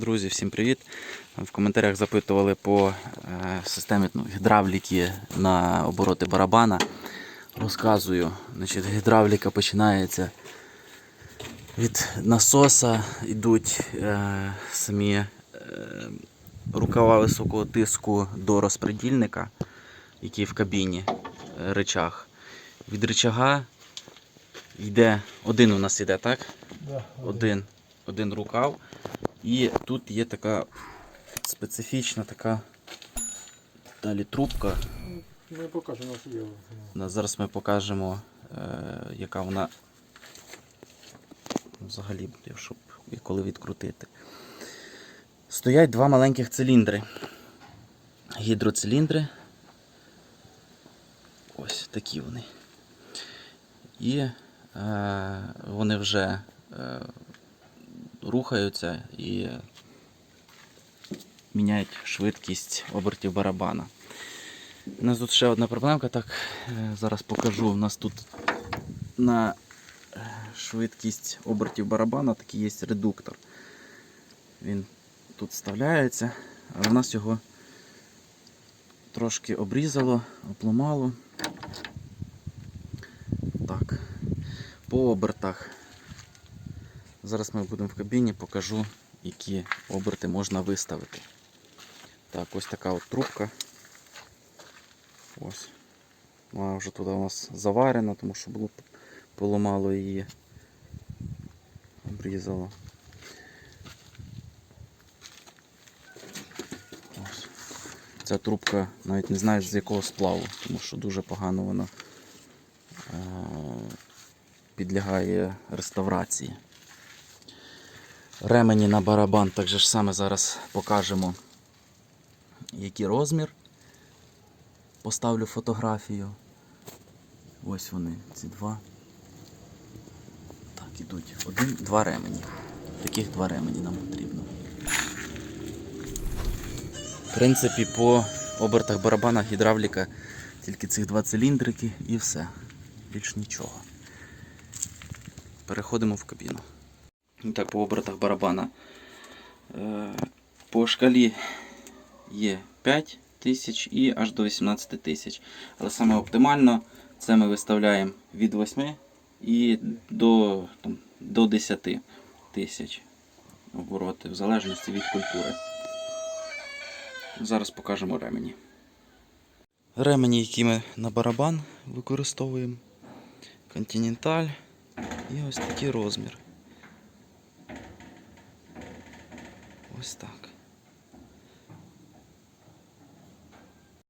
Друзі, всім привіт! В коментарях запитували по е, системі ну, гідравліки на обороти барабана. Розказую, значить, гідравліка починається від насоса, йдуть е, самі е, рукава високого тиску до розпредільника, який в кабіні е, речах. Від речага йде один у нас іде, так? Да, один, один рукав. І тут є така специфічна така далі трубка. Покажу, у є. Зараз ми покажемо, е, яка вона взагалі буде, щоб і коли відкрутити. Стоять два маленьких циліндри. Гідроциліндри. Ось такі вони. І е, вони вже е, рухаються і міняють швидкість обертів барабана. У нас тут ще одна проблемка, так е, зараз покажу. У нас тут на е, швидкість обертів барабана такий є редуктор. Він тут вставляється, але в нас його трошки обрізало, опломало. Так. По обертах. Зараз ми будемо в кабіні, покажу, які оберти можна виставити. Так, ось така от трубка. Ось. Вона вже туди у нас заварена, тому що було поламало її. Обрізало. Ось. Ця трубка навіть не знаю з якого сплаву, тому що дуже погано вона е- підлягає реставрації. Ремені на барабан так же ж саме зараз покажемо, який розмір поставлю фотографію. Ось вони, ці два. Так, ідуть. Один, два ремені. Таких два ремені нам потрібно. В принципі, по обертах барабана гідравліка тільки цих два циліндрики і все. Більш нічого. Переходимо в кабіну. І Так, по обертах барабана. Е, По шкалі є 5 тисяч і аж до 18 тисяч. Але саме оптимально це ми виставляємо від 8 і до, там, до 10 тисяч обороти, в залежності від культури. Зараз покажемо ремені. Ремені, які ми на барабан використовуємо. Континенталь і ось такий розмір. Ось так.